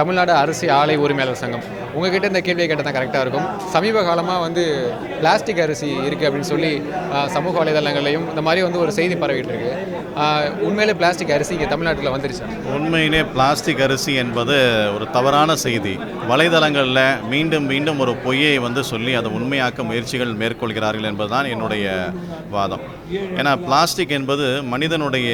தமிழ்நாடு அரிசி ஆலை உரிமையாளர் சங்கம். உங்ககிட்ட இந்த கேள்வியை கேட்டால் தான் கரெக்டாக இருக்கும். சமீப காலமாக வந்து பிளாஸ்டிக் அரிசி இருக்குது அப்படின்னு சொல்லி சமூக வலைதளங்களையும் இந்த மாதிரி வந்து ஒரு செய்தி பரவிட்டு இருக்கு உண்மையிலே பிளாஸ்டிக் அரிசி இங்கே தமிழ்நாட்டில் வந்துருச்சு? உண்மையிலே பிளாஸ்டிக் அரிசி என்பது ஒரு தவறான செய்தி. வலைதளங்களில் மீண்டும் மீண்டும் ஒரு பொய்யை வந்து சொல்லி அதை உண்மையாக்க முயற்சிகள் மேற்கொள்கிறார்கள் என்பதுதான் என்னுடைய வாதம். ஏன்னா பிளாஸ்டிக் என்பது மனிதனுடைய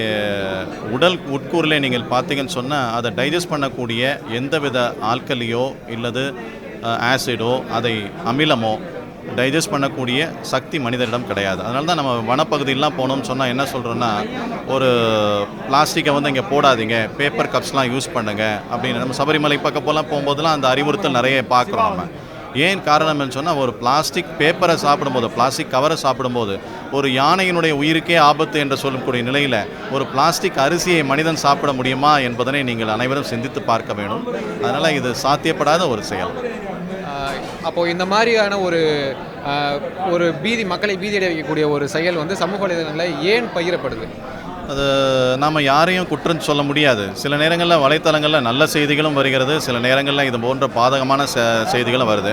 உடல் உட்கூறிலே நீங்கள் பார்த்தீங்கன்னு சொன்னால் அதை டைஜஸ்ட் பண்ணக்கூடிய எந்தவித ஆட்களையோ இல்லது ஆசிடோ அதை அமிலமோ டைஜஸ்ட் பண்ணக்கூடிய சக்தி மனிதனிடம் கிடையாது. அதனால தான் நம்ம வனப்பகுதியெலாம் போனோம்னு சொன்னால் என்ன சொல்கிறோன்னா ஒரு பிளாஸ்டிக்கை வந்து இங்கே போடாதீங்க பேப்பர் கப்ஸ்லாம் யூஸ் பண்ணுங்கள் அப்படின்னு. நம்ம சபரிமலை பக்கம் போகும்போதெல்லாம் அந்த அறிவுறுத்தல் நிறைய பார்க்குறோம் நம்ம. ஏன் என்ன சொன்னால் ஒரு பிளாஸ்டிக் பேப்பரை சாப்பிடும்போது பிளாஸ்டிக் கவரை சாப்பிடும்போது ஒரு யானையினுடைய உயிருக்கே ஆபத்து என்று சொல்லக்கூடிய நிலையில் ஒரு பிளாஸ்டிக் அரிசியை மனிதன் சாப்பிட முடியுமா என்பதனை நீங்கள் அனைவரும் சிந்தித்து பார்க்க வேண்டும். அதனால் இது சாத்தியப்படாத ஒரு செயல். அப்போது இந்த மாதிரியான ஒரு ஒரு பீதி மக்களை பீதியடைய வைக்கக்கூடிய ஒரு செயல் வந்து சமூக வலைதளங்களில் ஏன் பகிரப்படுது? அது நாம் யாரையும் குற்றம் சொல்ல முடியாது. சில நேரங்களில் வலைத்தளங்களில் நல்ல செய்திகளும் வருகிறது. சில நேரங்களில் இது போன்ற பாதகமான செய்திகளும் வருது.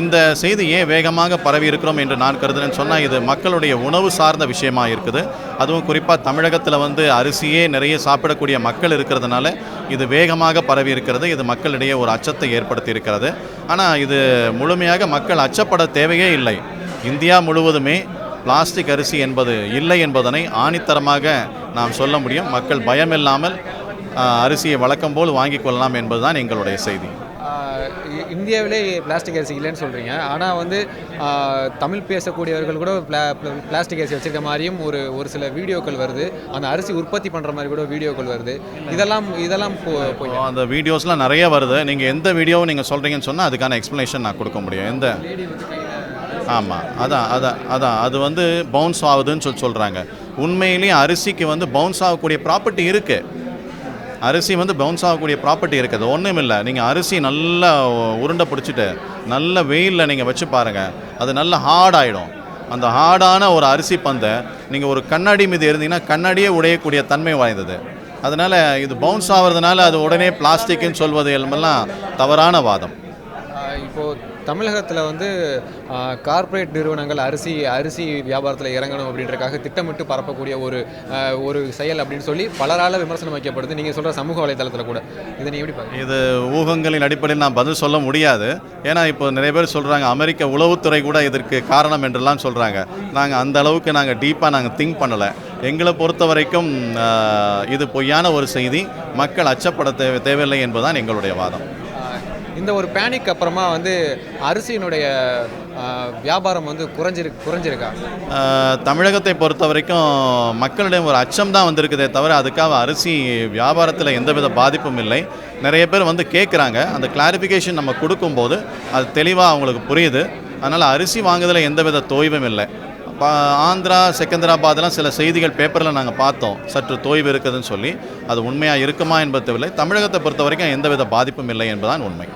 இந்த செய்தி ஏன் வேகமாக பரவி இருக்கிறோம் என்று நான் கருதுனேன்னு சொன்னால் இது மக்களுடைய உணவு சார்ந்த விஷயமா இருக்குது. அதுவும் குறிப்பாக தமிழகத்தில் வந்து அரிசியே நிறைய சாப்பிடக்கூடிய மக்கள் இருக்கிறதுனால இது வேகமாக பரவி இருக்கிறது. இது மக்களிடையே ஒரு அச்சத்தை ஏற்படுத்தி இருக்கிறது. ஆனால் இது முழுமையாக மக்கள் அச்சப்பட தேவையே இல்லை. இந்தியா முழுவதுமே பிளாஸ்டிக் அரிசி என்பது இல்லை என்பதனை ஆணித்தரமாக நாம் சொல்ல முடியும். மக்கள் பயமில்லாமல் அரிசியை வழக்கம் போல் வாங்கிக் கொள்ளலாம் என்பதுதான் எங்களுடைய செய்தி. இந்தியாவிலே பிளாஸ்டிக் அரிசி இல்லைன்னு சொல்கிறீங்க ஆனால் வந்து தமிழ் பேசக்கூடியவர்கள் கூட பிளா பிள- பிளாஸ்டிக் அரிசி வச்சிருக்க மாதிரியும் ஒரு ஒரு சில வீடியோக்கள் வருது. அந்த அரிசி உற்பத்தி பண்ணுற மாதிரி கூட வீடியோக்கள் வருது. இதெல்லாம் இதெல்லாம் அந்த வீடியோஸ்லாம் நிறைய வருது. நீங்கள் எந்த வீடியோவும் நீங்கள் சொல்கிறீங்கன்னு சொன்னால் அதுக்கான எக்ஸ்ப்ளனேஷன் நான் கொடுக்க முடியும். எந்த? ஆமாம் அதான் அதான் அதான். அது வந்து பவுன்ஸ் ஆகுதுன்னு சொல்லி சொல்கிறாங்க உண்மையிலேயே அரிசிக்கு வந்து பவுன்ஸ் ஆகக்கூடிய ப்ராப்பர்ட்டி இருக்குது அரிசி வந்து பவுன்ஸ் ஆகக்கூடிய ப்ராப்பர்ட்டி இருக்குது. ஒன்றும் இல்லை. நீங்கள் அரிசி நல்லா உருண்டை பிடிச்சிட்டு நல்ல வெயிலில் நீங்கள் வச்சு பாருங்கள் அது நல்ல ஹார்ட் ஆகிடும் அந்த ஹார்டான ஒரு அரிசி பந்தை நீங்கள் ஒரு கண்ணாடி மீது இருந்தீங்கன்னா கண்ணாடியே உடையக்கூடிய தன்மை வாய்ந்தது. அதனால் இது பவுன்ஸ் ஆகிறதுனால அது உடனே பிளாஸ்டிக்னு சொல்வது எல்லாம் தவறான வாதம். இப்போது தமிழகத்தில் வந்து கார்ப்பரேட் நிறுவனங்கள் அரிசி அரிசி வியாபாரத்தில் இறங்கணும் அப்படின்றக்காக திட்டமிட்டு பரப்பக்கூடிய ஒரு ஒரு செயல் அப்படின்னு சொல்லி பலரால் விமர்சனம் வைக்கப்படுது. நீங்கள் சொல்கிற சமூக வலைதளத்தில் கூட. இதை நீ எப்படி பார்க்க இது ஊகங்களின் அடிப்படையில் நான் பதில் சொல்ல முடியாது. ஏன்னா இப்போ நிறைய பேர் சொல்கிறாங்க அமெரிக்க உளவுத்துறை கூட இதற்கு காரணம் என்றெல்லாம் சொல்கிறாங்க நாங்கள் அந்த அளவுக்கு நாங்கள் டீப்பாக நாங்கள் திங்க் பண்ணலை. எங்களை பொறுத்த வரைக்கும் இது பொய்யான ஒரு செய்தி. மக்கள் அச்சப்பட தேவை தேவையில்லை என்பதுதான் எங்களுடைய வாதம். இந்த ஒரு பேனிக் அப்புறமா வந்து அரிசியினுடைய வியாபாரம் வந்து குறைஞ்சிரு குறைஞ்சிருக்கா? தமிழகத்தை பொறுத்த வரைக்கும் மக்களிடம் ஒரு அச்சம் தான் வந்திருக்குதே தவிர அதுக்காக அரிசி வியாபாரத்தில் எந்தவித பாதிப்பும் இல்லை. நிறைய பேர் வந்து கேட்குறாங்க அந்த கிளாரிஃபிகேஷன் நம்ம கொடுக்கும்போது அது தெளிவாக அவங்களுக்கு புரியுது. அதனால் அரிசி வாங்குறதுல எந்தவித தோய்வும் இல்லை. ஆந்திரா செகந்திராபாத்லாம் சில செய்திகள் பேப்பரில் நாங்கள் பார்த்தோம். சற்று தோய்வு இருக்குதுன்னு சொல்லி. அது உண்மையாக இருக்குமா என்பது தெரியவில்லை. தமிழகத்தை பொறுத்த வரைக்கும் எந்தவித பாதிப்பும் இல்லை என்பதுதான் உண்மை.